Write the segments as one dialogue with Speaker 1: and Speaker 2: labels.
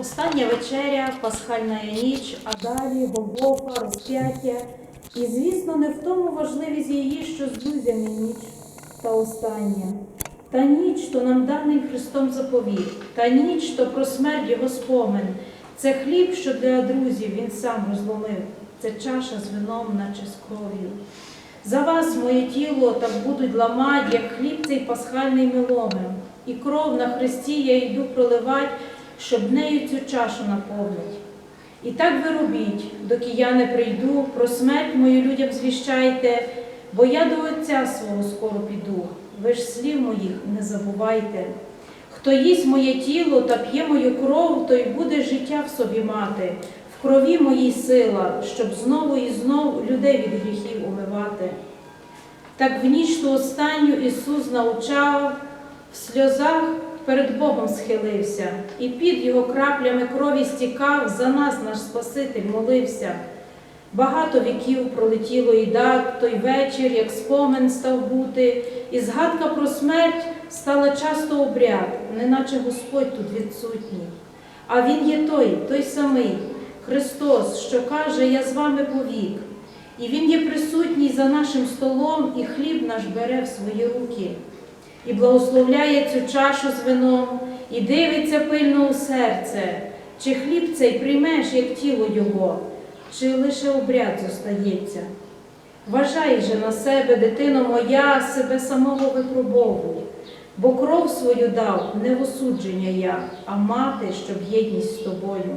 Speaker 1: Остання вечеря, пасхальна ніч, а далі Голгофа, розп'яття. І, звісно, не в тому важливість її, що з друзями ніч та остання. Та ніч, то нам даний Христом заповіт, та ніч, то про смерть Його спомин. Це хліб, що для друзів Він сам розломив, це чаша з вином, наче з кров'ю. За вас моє тіло так будуть ламать, як хліб цей пасхальний миломим, і кров на хресті я йду проливать, щоб нею цю чашу наповнить. І так ви робіть, доки я не прийду, про смерть мою людям звіщайте, бо я до Отця свого скоро піду. Ви ж слів моїх не забувайте. Хто їсть моє тіло та п'є мою кров, той буде життя в собі мати, в крові моїй сила, щоб знову і знову людей від гріхів умивати. Так в ніч ту останню Ісус навчав, в сльозах перед Богом схилився, і під його краплями крові стікав, за нас наш Спаситель молився. Багато віків пролетіло і дат, той вечір, як спомин став бути, і згадка про смерть стала часто обряд, неначе Господь тут відсутній. А Він є той, той самий, Христос, що каже, я з вами повік. І Він є присутній за нашим столом, і хліб наш бере в свої руки, і благословляє цю чашу з вином, і дивиться пильно у серце, чи хліб цей приймеш, як тіло Його, чи лише обряд зостається. Вважай же на себе, дитино моя, себе самого випробовуй, бо кров свою дав не в осудження я, а мати, щоб єдність з тобою.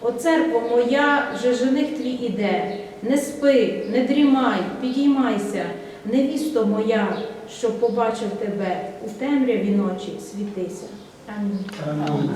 Speaker 1: О, церкво моя, же жених твій іде, не спи, не дрімай, підіймайся, невісто моя, що побачив тебе у темряві ночі, світися. Амінь.
Speaker 2: Амінь.